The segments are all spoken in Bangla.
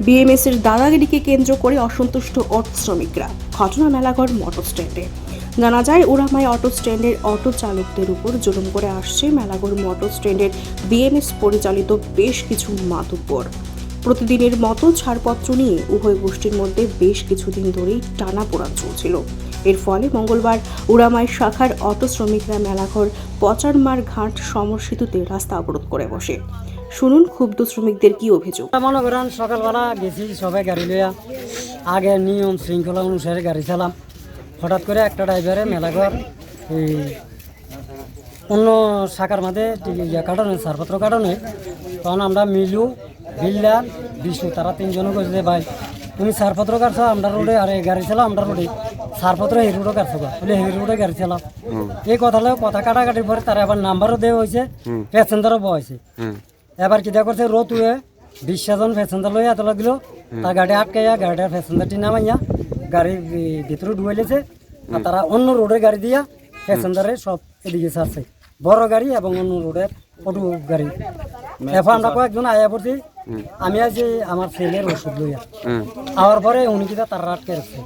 বিএমএস এর দাদাগিরিকে কেন্দ্র করে অসন্তুষ্ট অটো শ্রমিকরা। ঘটনা মেলাঘর মোটর স্ট্যান্ডে জানা যায়, ওরামাই অটো স্ট্যান্ডের অটো চালকদের উপর জুলুম করে আসছে মেলাঘর মোটর স্ট্যান্ডের বিএমএস পরিচালিত বেশ কিছু মাতুব্বর প্রতিদিনের মতো ছাড়পত্র নিয়ে উভয় গোষ্ঠীর মধ্যে বেশ কিছুদিন ধরেই টানা পোড়ান চলছিল। এর ফলে মঙ্গলবার উড়ামাই শাখার অটো শ্রমিকরা মেলাঘর, পচারমার ঘাট সমরসেতুতে রাস্তা অবরোধ করে বসে। শুনুন ক্ষুব্ধ শ্রমিকদের কি অভিযোগ। মনে করেন সকালবেলা গেছি সবাই গাড়ি লইয়া। আগে নিয়ম শৃঙ্খলা অনুসারে গাড়ি চালাম। হঠাৎ করে একটা ড্রাইভারে মেলাঘর, এই অন্য শাখার মাঝে কাটানো ছাড়পত্র কাটানো তখন আমরা মিলু বিল্লাল বিষ্ণু তারা তিনজনও কইছে যে ভাই তুমি ছাড়পত্র কাটছো আমরা রোডে আরে গাড়ি চালাও আমরা রোডে। ছাড়পত্র এই রোডে কাটছো বলে এই রোডে গাড়ি চালাও। এই কথা হলো কথা কাটাকাটির পরে তারা আবার নাম্বারও দেওয়া হয়েছে প্যাসেঞ্জারও বয়া হয়েছে এবার কিটা করছে রোদ উয়ে বিশজন প্যাসেঞ্জার লইয়া তোলা দিল তার গাড়ি আটকাইয়া গাড়িটার প্যাসেঞ্জারটি নামাইয়া গাড়ির ভিতরে ডুবাইলেছে আর তারা অন্য রোডের গাড়ি দিয়া প্যাসেঞ্জারে সব এদিকে ছাড়ছে। বড় গাড়ি এবং অন্য রোডের অটো গাড়ি। এরপর আমরা কয়েকজন আয়া পড়ছি আমি আছি আমার ছেলের ওষুধ লইয়া। আওয়ার পরে উনি কিটা তারা আটকে রাখছে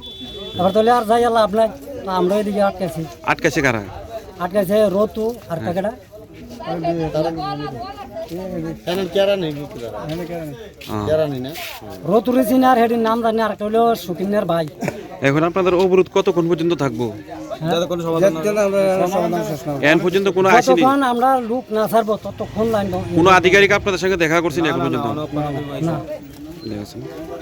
এবার তাহলে আর যাই লাভ নাই তা আমরা এদিকে আটকেছি। আটকাছে কারা? আটকেছে রতু আর কাকেটা। রতু রেছিন আর হেডির নাম জানি আর একটা হলো সুকিনের ভাই। এখন আপনাদের অবরোধ কতক্ষণ পর্যন্ত থাকব? এখন পর্যন্ত কোনো আসেনি? যতক্ষণ আমরা লোক না ছাড়বো ততক্ষণ লাইন কোনো আধিকারিক আপনাদের সঙ্গে দেখা করছেন এখন পর্যন্ত? না। দেখেছেন।